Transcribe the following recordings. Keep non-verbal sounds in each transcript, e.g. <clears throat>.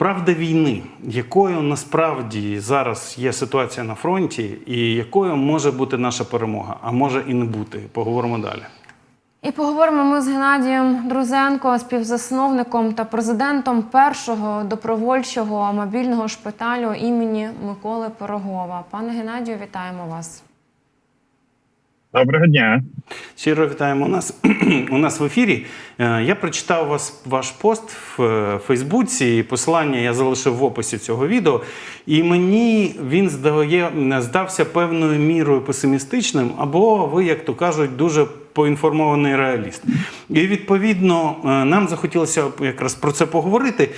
Правда війни, якою насправді зараз є ситуація на фронті, і якою може бути наша перемога, а може і не бути. Поговоримо далі. І поговоримо ми з Геннадієм Друзенко, співзасновником та президентом першого добровольчого мобільного шпиталю імені Миколи Пирогова. Пане Геннадію, вітаємо вас. Доброго дня. Щиро вітаємо у нас <clears throat> у нас в ефірі. Е, Я прочитав вас ваш пост в е, Фейсбуці. Посилання я залишив в описі цього відео, і мені він здає, здався певною мірою песимістичним, або ви, як то кажуть, дуже поінформований реаліст. І відповідно е, нам захотілося якраз про це поговорити.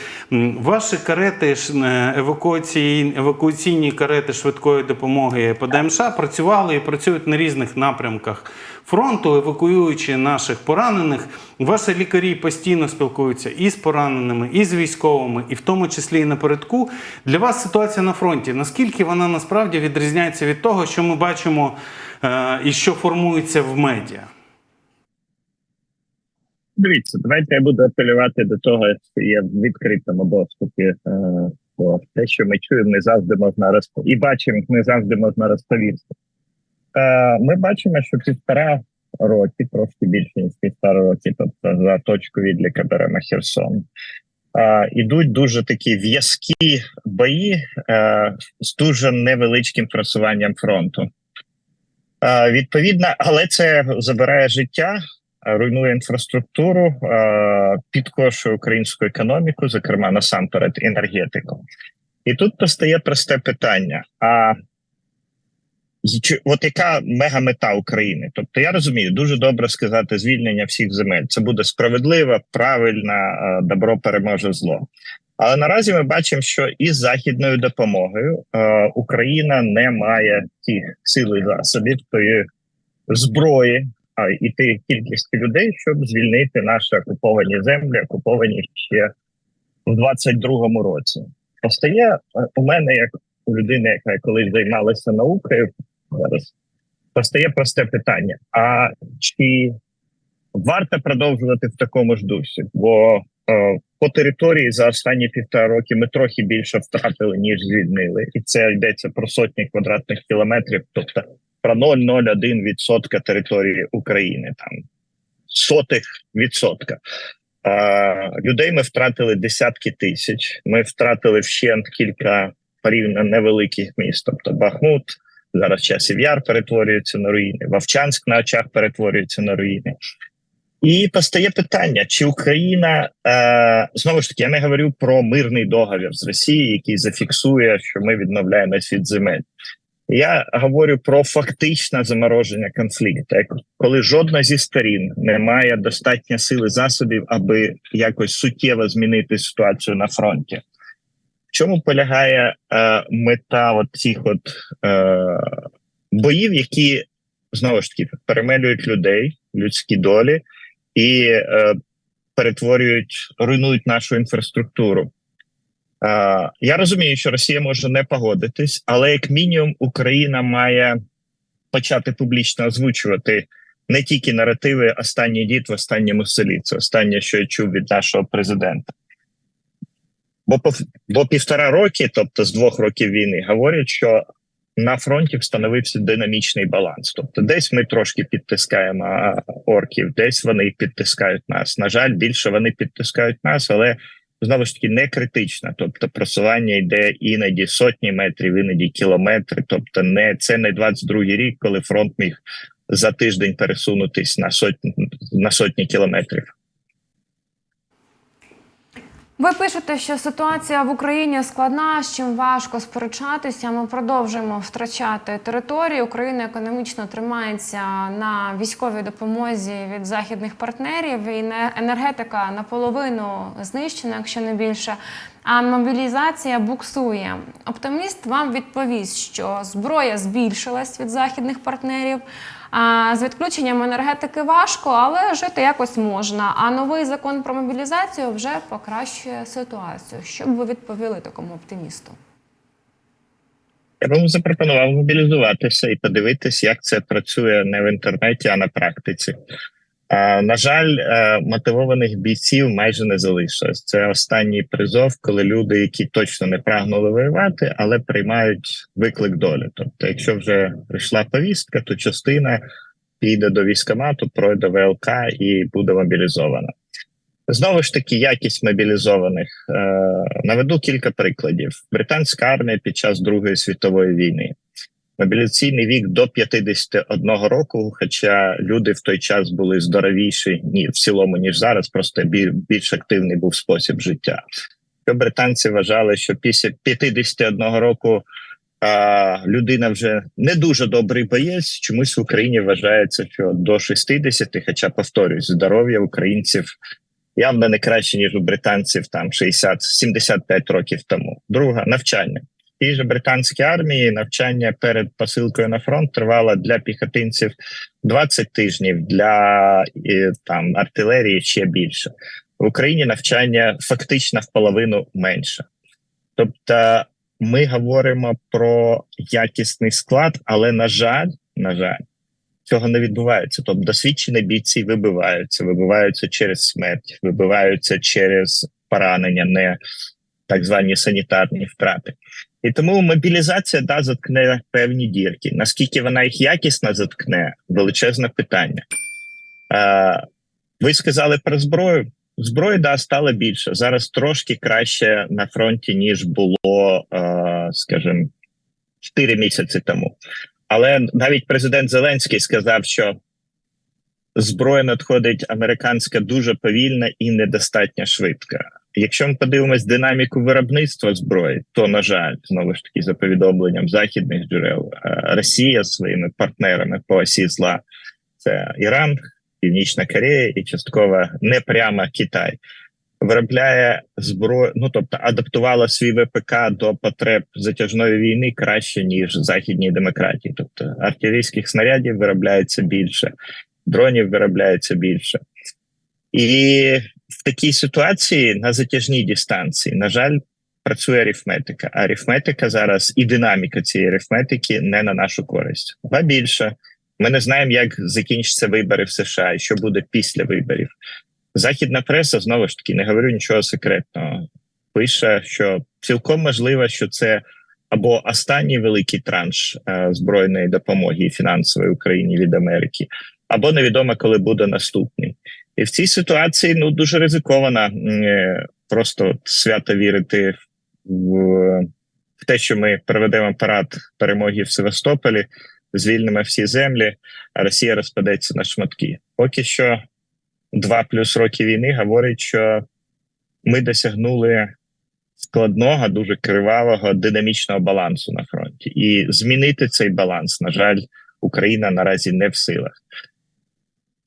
Ваші карети е, евакуаційні, евакуаційні карети швидкої допомоги ПДМШ працювали і працюють на різних напрямках фронту, евакуюючи наших поранених. Ваші лікарі постійно спілкуються і з пораненими, і з військовими, і в тому числі і напередку. Для вас ситуація на фронті. Наскільки вона насправді відрізняється від того, що ми бачимо е, і що формується в медіа? Дивіться, давайте я буду апелювати до того, що є в відкритому доступі. Е, бо те, що ми чуємо, не завжди можна розповісти. І бачимо, не завжди можна розповісти. Е, ми бачимо, що півтора роки, трошки більше ніж півтора роки, тобто за точку відліка беремо Херсон. Е, ідуть дуже такі в'язкі бої з дуже невеличким просуванням фронту. Відповідно, але це забирає життя, руйнує інфраструктуру, е, підкошує українську економіку, зокрема насамперед енергетику. І тут постає просте питання: а от яка мега-мета України? Тобто я розумію, дуже добре сказати звільнення всіх земель. Це буде справедливо, правильно, е, добро переможе зло. Але наразі ми бачимо, що із західною допомогою е, Україна не має тих сил і засобів тої зброї, а і тих кількості людей, щоб звільнити наші окуповані землі, окуповані ще в 22-му році. Постає е, у мене, як у людини, яка колись займалася наукою, зараз постає просте питання: а чи варто продовжувати в такому ж дусі? Бо е, по території за останні півтора роки ми трохи більше втратили, ніж звільнили, і це йдеться про сотні квадратних кілометрів, тобто про 0,01% території України, там сотих відсотка. А, людей ми втратили десятки тисяч. Ми втратили вщент кілька порівняно невеликих міст. Тобто Бахмут, зараз часів яр перетворюється на руїни, Вовчанськ на очах перетворюється на руїни. І постає питання: чи Україна е, знову ж таки я не говорю про мирний договір з Росією, який зафіксує, що ми відновляємось від земель. Я говорю про фактичне замороження конфлікту, коли жодна зі сторін не має достатньо сили засобів, аби якось суттєво змінити ситуацію на фронті. В чому полягає е, мета от цих от е, боїв, які знову ж таки перемелюють людей, людські долі і е, перетворюють, руйнують нашу інфраструктуру. Е, я розумію, що Росія може не погодитись, але як мінімум Україна має почати публічно озвучувати не тільки наративи останній дід в останньому селі. Це останнє, що я чув від нашого президента. Бо бо півтора роки, тобто з двох років війни, говорять, що на фронті встановився динамічний баланс. Тобто, десь ми трошки підтискаємо орків, десь вони підтискають нас. На жаль, більше вони підтискають нас, але знову ж таки не критична. Тобто, просування йде іноді сотні метрів, іноді кілометри. Тобто, не це не 22-й рік, коли фронт міг за тиждень пересунутись на сотні на сотні кілометрів. Ви пишете, що ситуація в Україні складна, з чим важко сперечатися. Ми продовжуємо втрачати територію. Україна економічно тримається на військовій допомозі від західних партнерів. І не- енергетика наполовину знищена, якщо не більше. А мобілізація буксує. Оптиміст вам відповість, що зброя збільшилась від західних партнерів. З відключенням енергетики важко, але жити якось можна. А новий закон про мобілізацію вже покращує ситуацію. Що б ви відповіли такому оптимісту? Я б запропонував мобілізуватися і подивитись, як це працює не в інтернеті, а на практиці. А, на жаль, е, мотивованих бійців майже не залишилось. Це останній призов, коли люди, які точно не прагнули воювати, але приймають виклик долі. Тобто, якщо вже прийшла повістка, то частина піде до військкомату, пройде ВЛК і буде мобілізована. Знову ж таки, якість мобілізованих Е, наведу кілька прикладів. Британська армія під час Другої світової війни. Мобіляційний вік до 51 року, хоча люди в той час були здоровіші ні в цілому, ніж зараз, просто більш активний був спосіб життя. Британці вважали, що після 51 року а, людина вже не дуже добрий боєць. Чомусь в Україні вважається, що до 60, хоча повторюсь, здоров'я українців явно не краще, ніж у британців там 60-75 років тому. Друга навчання. Тій же британській армії навчання перед посилкою на фронт тривало для піхотинців 20 тижнів, для там артилерії ще більше. В Україні навчання фактично в половину менше. Тобто, ми говоримо про якісний склад, але на жаль, на жаль, цього не відбувається. Тобто, досвідчені бійці вибиваються, вибиваються через смерть, вибиваються через поранення, не так звані санітарні втрати. І тому мобілізація да заткне певні дірки. Наскільки вона їх якісно заткне, величезне питання. Е, ви сказали про зброю. Зброї да стало більше зараз. Трошки краще на фронті ніж було, е, скажімо, 4 місяці тому. Але навіть президент Зеленський сказав, що зброя надходить американська дуже повільно і недостатньо швидко. Якщо ми подивимось динаміку виробництва зброї, то на жаль, знову ж таки, за повідомленням західних джерел, е, Росія своїми партнерами по осі зла це Іран, Північна Корея і частково не прямо Китай. Виробляє зброю, ну тобто адаптувала свій ВПК до потреб затяжної війни краще ніж західні демократії. Тобто артилерійських снарядів виробляється більше, дронів виробляється більше, і в такій ситуації на затяжній дистанції, на жаль, працює арифметика. А арифметика зараз і динаміка цієї арифметики не на нашу користь. Ба більше ми не знаємо, як закінчаться вибори в США і що буде після виборів. Західна преса знову ж таки не говорю нічого секретного. Пише, що цілком можливо, що це або останній великий транш е, збройної допомоги фінансової Україні від Америки, або невідомо, коли буде наступний. І в цій ситуації ну дуже ризиковано е, просто свято вірити в, в те, що ми проведемо парад перемоги в Севастополі, звільнимо всі землі, а Росія розпадеться на шматки. Поки що два плюс роки війни говорить, що ми досягнули складного, дуже кривавого динамічного балансу на фронті, і змінити цей баланс, на жаль, Україна наразі не в силах.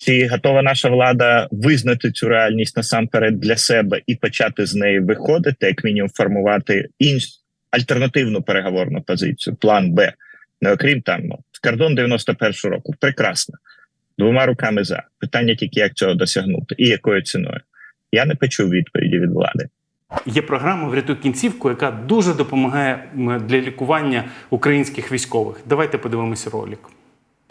Чи готова наша влада визнати цю реальність насамперед для себе і почати з неї виходити, як мінімум формувати інш альтернативну переговорну позицію, план Б, не окрім там ну, кордон 91-го року. Прекрасно, двома руками за питання тільки як цього досягнути і якою ціною. Я не почув відповіді від влади. Є програма Врятуй кінцівку, яка дуже допомагає для лікування українських військових. Давайте подивимося ролик.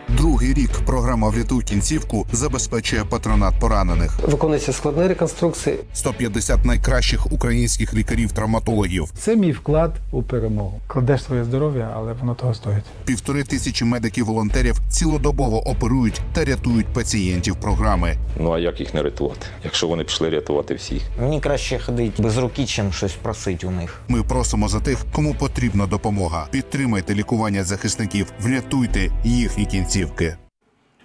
Другий рік програма «Врятуй кінцівку забезпечує патронат поранених. Виконується складні реконструкції. 150 найкращих українських лікарів-травматологів, Це мій вклад у перемогу. Кладеш своє здоров'я, але воно того стоїть. півтори тисячі медиків-волонтерів цілодобово оперують та рятують пацієнтів програми. Ну а як їх не рятувати, якщо вони пішли рятувати всіх? Мені краще ходити без руки, чим щось просити у них. Ми просимо за тих, кому потрібна допомога. Підтримайте лікування захисників, врятуйте їхні кінцівки.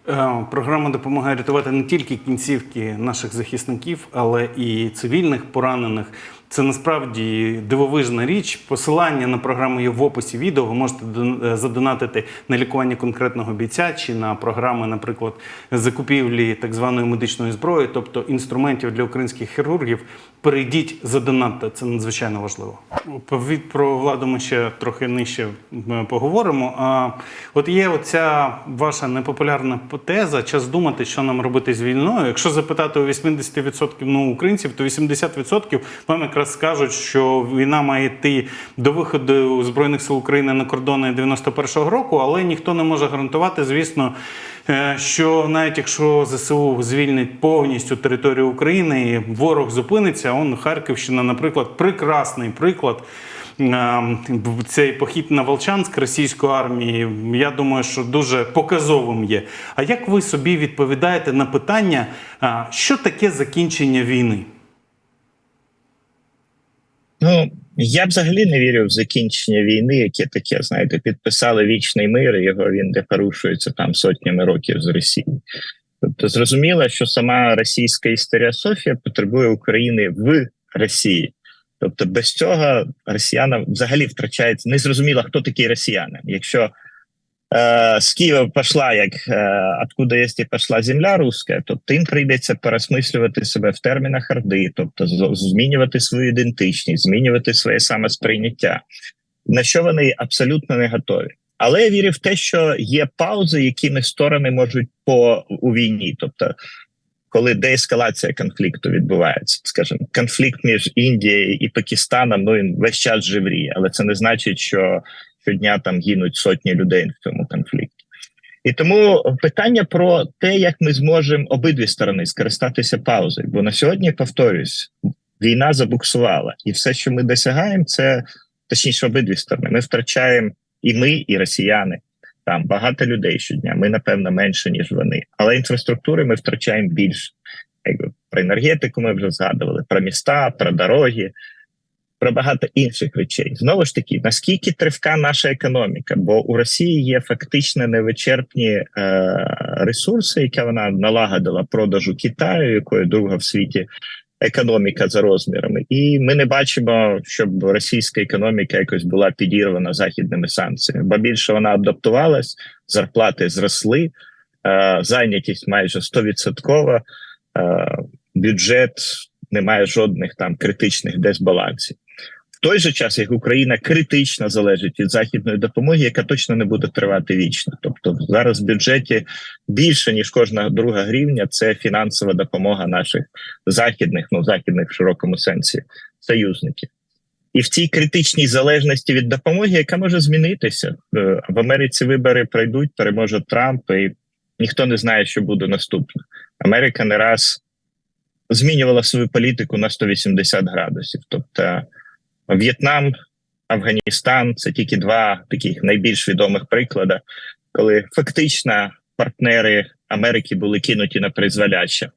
Е, Програма допомагає рятувати не тільки кінцівки наших захисників, але і цивільних поранених. Це насправді дивовижна річ. Посилання на програму є в описі відео. Ви можете е, задонатити на лікування конкретного бійця чи на програми, наприклад, закупівлі так званої медичної зброї, тобто інструментів для українських хірургів. Перейдіть, задонатьте. Це надзвичайно важливо. Повід про владу ми ще трохи нижче поговоримо. А от є оця ваша непопулярна теза, час думати, що нам робити з війною. Якщо запитати у 80% ну, українців, то 80% вам якраз скажуть, що війна має йти до виходу Збройних сил України на кордони 91-го року, але ніхто не може гарантувати, звісно. е, що навіть якщо ЗСУ звільнить повністю територію України, і ворог зупиниться, он Харківщина, наприклад, прекрасний приклад. Е, Цей похід на Волчанськ російської армії, я думаю, що дуже показовим є. А як ви собі відповідаєте на питання, що таке закінчення війни? Ну я взагалі не вірю в закінчення війни, яке таке, знаєте, підписали вічний мир, його він де порушується там сотнями років з Росії. Тобто зрозуміло, що сама російська історіософія потребує України в Росії. Тобто, без цього росіянам взагалі втрачається незрозуміло, хто такі росіяни. Якщо з Києва пішла, як е, откуда є пішла земля руська, тобто їм прийдеться пересмислювати себе в термінах орди, тобто змінювати свою ідентичність, змінювати своє самосприйняття, на що вони абсолютно не готові. Але я вірю в те, що є паузи, якими сторони можуть по у війні, тобто. Коли деескалація конфлікту відбувається, скажімо, конфлікт між Індією і Пакистаном, ну він весь час живріє, але це не значить, що щодня там гинуть сотні людей в цьому конфлікті. І тому питання про те, як ми зможемо обидві сторони скористатися паузою. Бо на сьогодні повторюсь, війна забуксувала, і все, що ми досягаємо, це точніше обидві сторони. Ми втрачаємо і ми, і росіяни. Там багато людей щодня. Ми напевно менше ніж вони, але інфраструктури ми втрачаємо більше. Про енергетику ми вже згадували, про міста, про дороги, про багато інших речей. Знову ж таки, наскільки тривка наша економіка? Бо у Росії є фактично невичерпні е, ресурси, які вона налагодила продажу Китаю, якої друга в світі економіка за розмірами, і ми не бачимо, щоб російська економіка якось була підірвана західними санкціями. Бо більше вона адаптувалась, зарплати зросли, е, зайнятість майже 100%, е, бюджет не має жодних там критичних дисбалансів. Той же час, як Україна критично залежить від західної допомоги, яка точно не буде тривати вічно. Тобто зараз в бюджеті більше ніж кожна друга гривня це фінансова допомога наших західних, ну західних в широкому сенсі союзників. І в цій критичній залежності від допомоги, яка може змінитися Е, в Америці. Вибори пройдуть, переможе Трамп, і ніхто не знає, що буде наступне. Америка не раз змінювала свою політику на 180 градусів. Тобто В'єтнам, Афганістан це тільки два таких найбільш відомих приклади, коли фактично партнери Америки були кинуті на призволяще.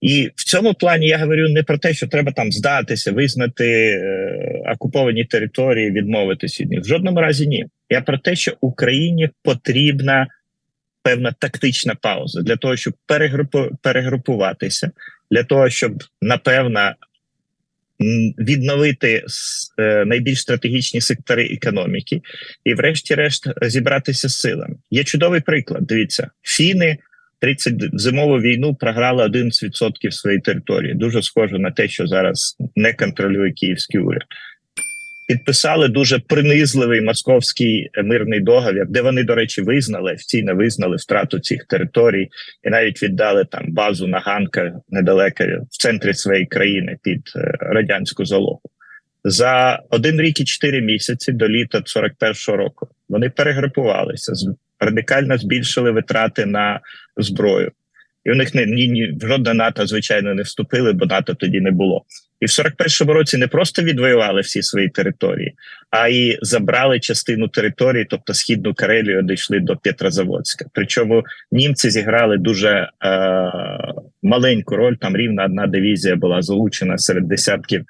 І в цьому плані я говорю не про те, що треба там здатися, визнати е, окуповані території, відмовитися від них. В жодному разі ні. Я про те, що Україні потрібна певна тактична пауза для того, щоб перегрупу, перегрупуватися, для того, щоб напевно відновити е, найбільш стратегічні сектори економіки і, врешті-решт, зібратися з силами. Є чудовий приклад. Дивіться, фіни 30 зимову війну програли 11% своєї території. Дуже схоже на те, що зараз не контролює київський уряд. Підписали дуже принизливий московський е, мирний договір, де вони, до речі, визнали офіційно визнали втрату цих територій і навіть віддали там базу на Ганка недалеко в центрі своєї країни під е, радянську залогу. За один рік і чотири місяці до літа 41-го року вони перегрупувалися, радикально збільшили витрати на зброю. І у них не ні, ні в жодне НАТО, звичайно, не вступили, бо НАТО тоді не було. І в 41-му році не просто відвоювали всі свої території, а й забрали частину території, тобто східну Карелію, дійшли до Петрозаводська. Причому німці зіграли дуже е, маленьку роль. Там рівно одна дивізія була залучена серед десятків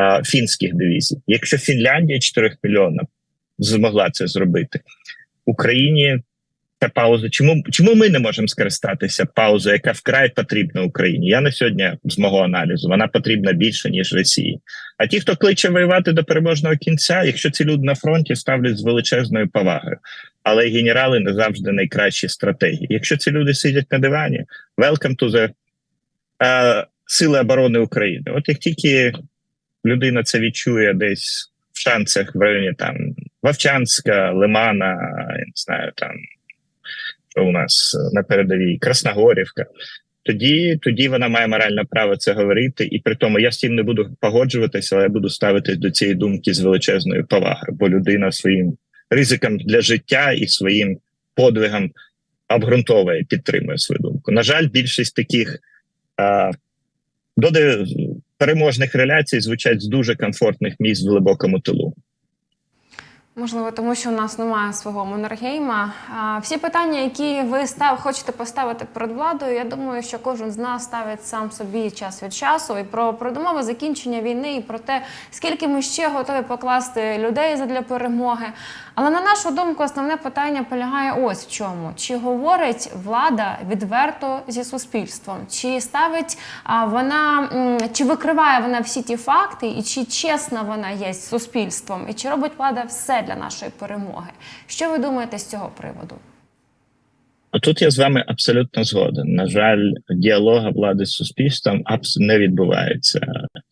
е, фінських дивізій. Якщо Фінляндія 4 мільйона змогла це зробити, Україні ця пауза. Чому чому ми не можемо скористатися паузою, яка вкрай потрібна Україні? Я на сьогодні з мого аналізу вона потрібна більше ніж Росії. А ті, хто кличе воювати до переможного кінця, якщо ці люди на фронті ставлять з величезною повагою, але генерали не завжди найкращі стратегії. Якщо ці люди сидять на дивані, welcome to the е, сили оборони України. От як тільки людина це відчує десь в шанцях в районі там Вовчанська, Лимана, я не знаю, там у нас е, на передовій Красногорівка. Тоді, тоді вона має моральне право це говорити, і при тому я з цим не буду погоджуватися, але я буду ставитись до цієї думки з величезною повагою, бо людина своїм ризиком для життя і своїм подвигом обґрунтовує, підтримує свою думку. На жаль, більшість таких е, доди переможних реляцій звучать з дуже комфортних місць в глибокому тилу. Можливо, тому що у нас немає свого Маннергейма. Всі питання, які ви став, хочете поставити перед владою, я думаю, що кожен з нас ставить сам собі час від часу і про передумови закінчення війни, і про те, скільки ми ще готові покласти людей задля перемоги. Але на нашу думку, основне питання полягає ось в чому: чи говорить влада відверто зі суспільством, чи ставить вона, чи викриває вона всі ті факти, і чи чесна вона є з суспільством, і чи робить влада все для нашої перемоги? Що ви думаєте з цього приводу? Тут я з вами абсолютно згоден. На жаль, діалога влади з суспільством не відбувається.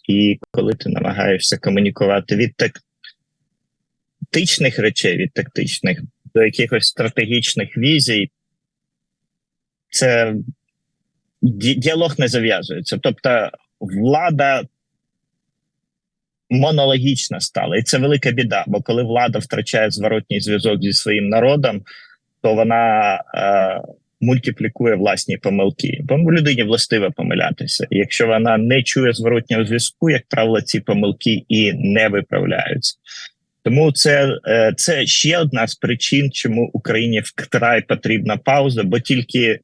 І коли ти намагаєшся комунікувати від тактичних речей, від тактичних до якихось стратегічних візій, це ді- діалог не зав'язується. Тобто, влада монологічна стала, і це велика біда. Бо коли влада втрачає зворотній зв'язок зі своїм народом, то вона е, мультиплікує власні помилки. Бо людині властиве помилятися. Якщо вона не чує зворотнього зв'язку, як правило, ці помилки і не виправляються. Тому це, е, це ще одна з причин, чому Україні вкрай потрібна пауза, бо тільки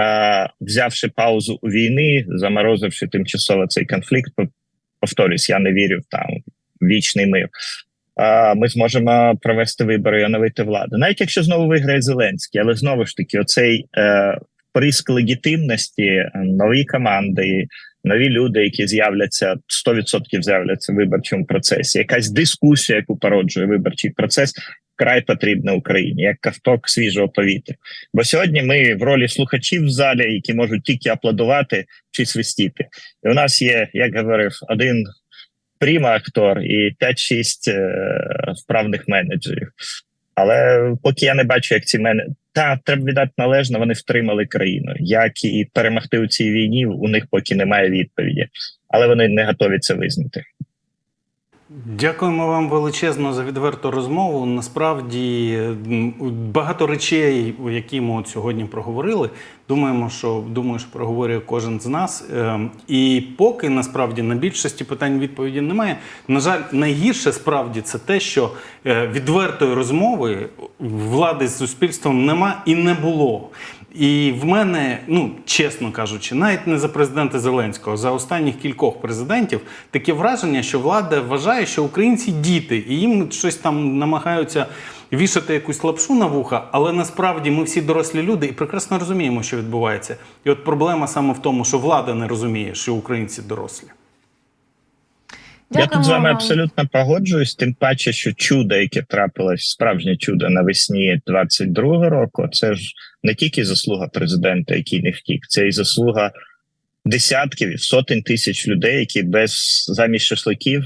е, взявши паузу у війни, заморозивши тимчасово цей конфлікт, повторюсь, я не вірю в там вічний мир. е, Ми зможемо провести вибори і оновити владу, навіть якщо знову виграє Зеленський, але знову ж таки, оцей е, приск легітимності, нові команди, нові люди, які з'являться 100% з'являться в виборчому процесі. Якась дискусія, яку породжує виборчий процес, вкрай потрібна Україні, як ковток свіжого повітря. Бо сьогодні ми в ролі слухачів в залі, які можуть тільки аплодувати чи свистіти. І у нас є, як говорив, один пріма актор і 5-6 е, вправних менеджерів. Але поки я не бачу, як ці мене та треба віддати належно, вони втримали країну. Як і перемогти у цій війні, у них поки немає відповіді, але вони не готові це визнати. Дякуємо вам величезно за відверту розмову. Насправді багато речей, які ми от сьогодні проговорили. Думаємо, що думаю, що проговорює кожен з нас. Ем, І поки насправді на більшості питань відповіді немає. На жаль, найгірше справді це те, що е, відвертої розмови влади з суспільством нема і не було. І в мене, ну чесно кажучи, навіть не за президента Зеленського, за останніх кількох президентів таке враження, що влада вважає, що українці діти, і їм щось там намагаються вішати якусь лапшу на вуха, але насправді ми всі дорослі люди і прекрасно розуміємо, що відбувається. І от проблема саме в тому, що влада не розуміє, що українці дорослі. Я тут з вами вам. абсолютно погоджуюсь, тим паче, що чудо, яке трапилось, справжнє чудо навесні 22-го року, це ж не тільки заслуга президента, який не втік, це і заслуга десятків, сотень тисяч людей, які без замість шашликів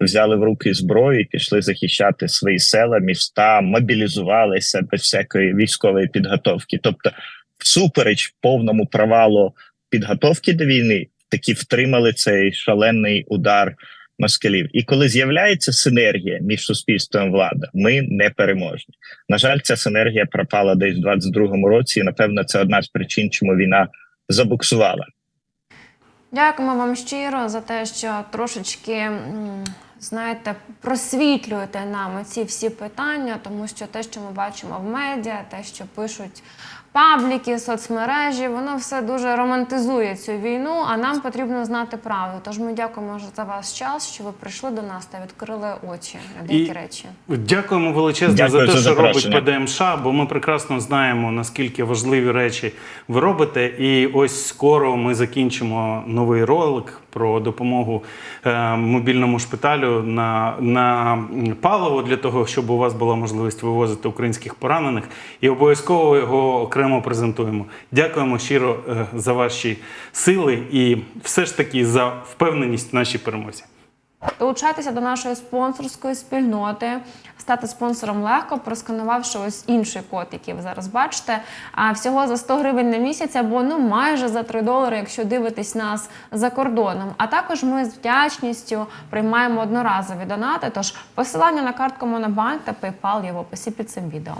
взяли в руки зброю і пішли захищати свої села, міста, мобілізувалися без всякої військової підготовки. Тобто, всупереч повному провалу підготовки до війни, таки втримали цей шалений удар москалів. І коли з'являється синергія між суспільством і владою, ми не переможні. На жаль, ця синергія пропала десь в 22-му році. І напевно, це одна з причин, чому війна забуксувала. Дякуємо вам щиро за те, що трошечки. Знаєте, просвітлюєте нам ці всі питання, тому що те, що ми бачимо в медіа, те, що пишуть пабліки, соцмережі, воно все дуже романтизує цю війну, а нам потрібно знати правду. Тож ми дякуємо за ваш час, що ви прийшли до нас та відкрили очі на деякі І- речі. Дякуємо величезно Дякую за те, за що робить. ПДМШ, бо ми прекрасно знаємо, наскільки важливі речі ви робите. І ось скоро ми закінчимо новий ролик про допомогу е, мобільному шпиталю на, на паливо для того, щоб у вас була можливість вивозити українських поранених. І обов'язково його окремо презентуємо. Дякуємо щиро е, за ваші сили і все ж таки за впевненість в нашій перемозі. Долучайтеся до нашої спонсорської спільноти, стати спонсором легко, просканувавши ось інший код, який ви зараз бачите. А всього за 100 гривень на місяць або ну майже за 3 долари, якщо дивитесь нас за кордоном. А також ми з вдячністю приймаємо одноразові донати. Тож посилання на картку Монобанк та PayPal є в описі під цим відео.